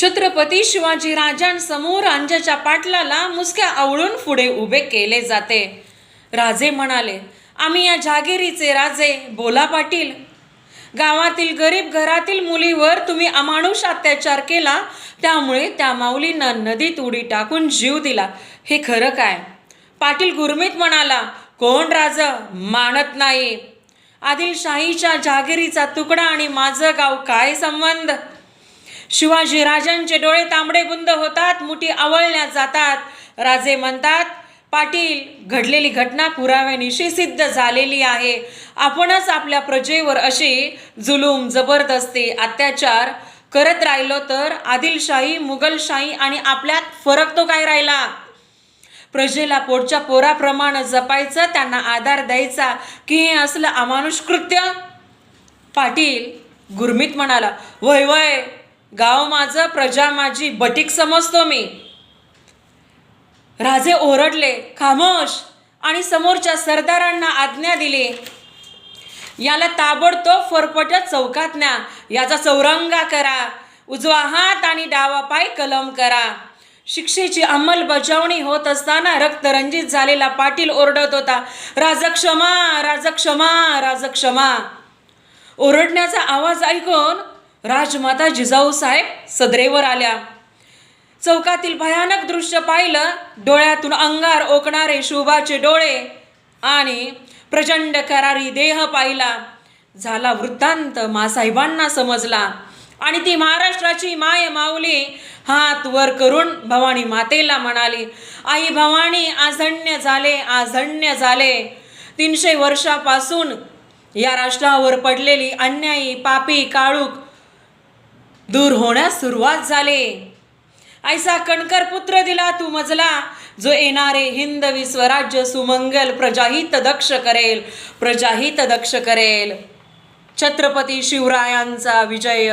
छत्रपती शिवाजी राजांसमोर अंजाच्या पाटलाला मुसक्या आवळून पुढे उभे केले जाते. राजे म्हणाले आम्ही या जागिरीचे राजे बोला पाटील. गावातील गरीब घरातील मुलीवर तुम्ही अमानुष अत्याचार केला त्यामुळे त्या माऊलींना नदीत उडी टाकून जीव दिला. हे खरं काय? पाटील गुरमीत म्हणाला कोण राज? मानत नाही. आदिलशाहीच्या जागिरीचा तुकडा आणि माझं गाव काय संबंध? शिवाजी राजांचे डोळे तांबडे बुंद होतात मुठी आवळल्या जातात. राजे म्हणतात पाटील घडलेली घटना पुराव्यानिशी सिद्ध झालेली आहे. आपणच आपल्या प्रजेवर अशी जुलूम जबरदस्ती अत्याचार करत राहिलो तर आदिलशाही मुघलशाही आणि आपल्यात फरक तो काय राहिला? प्रजेला पोटच्या पोराप्रमाणे जपायचं त्यांना आधार द्यायचा की हे असलं अमानुष कृत्य? पाटील गुरमीत म्हणाला वय वय गाव माझं प्रजा माझी बटीक समजतो मी. राजे ओरडले खामोश! आणि समोरच्या सरदारांना आज्ञा दिली. याला ताबडतोब फरफटत चौकात न्या याचा चौरंगा करा. उजवा हात आणि डावा पाय कलम करा. शिक्षेची अंमलबजावणी होत असताना रक्तरंजित झालेला पाटील ओरडत होता राजक्षमा राजक्षमा राजक्षमा ओरडण्याचा आवाज ऐकून राजमाता जिजाऊ साहेब सदरेवर आल्या. चौकातील भयानक दृश्य पाहिलं डोळ्यातून अंगार ओकणारे शोभाचे डोळे आणि प्रचंड करारी देह पाहिला. झाला वृत्तांत मासाहेबांना समजला आणि ती महाराष्ट्राची माय माऊली हात वर करून भवानी मातेला म्हणाली आई भवानी आझण्य झाले आझण्य झाले. तीनशे वर्षापासून या राष्ट्रावर पडलेली अन्यायी पापी काळूक दूर होण्यास सुरुवात झाले. ऐसा कणकर पुत्र दिला तू मजला जो येणारे हिंद विश्वराज्य सुमंगल प्रजाहित दक्ष करेल प्रजाहित दक्ष करेल. छत्रपती शिवरायांचा विजय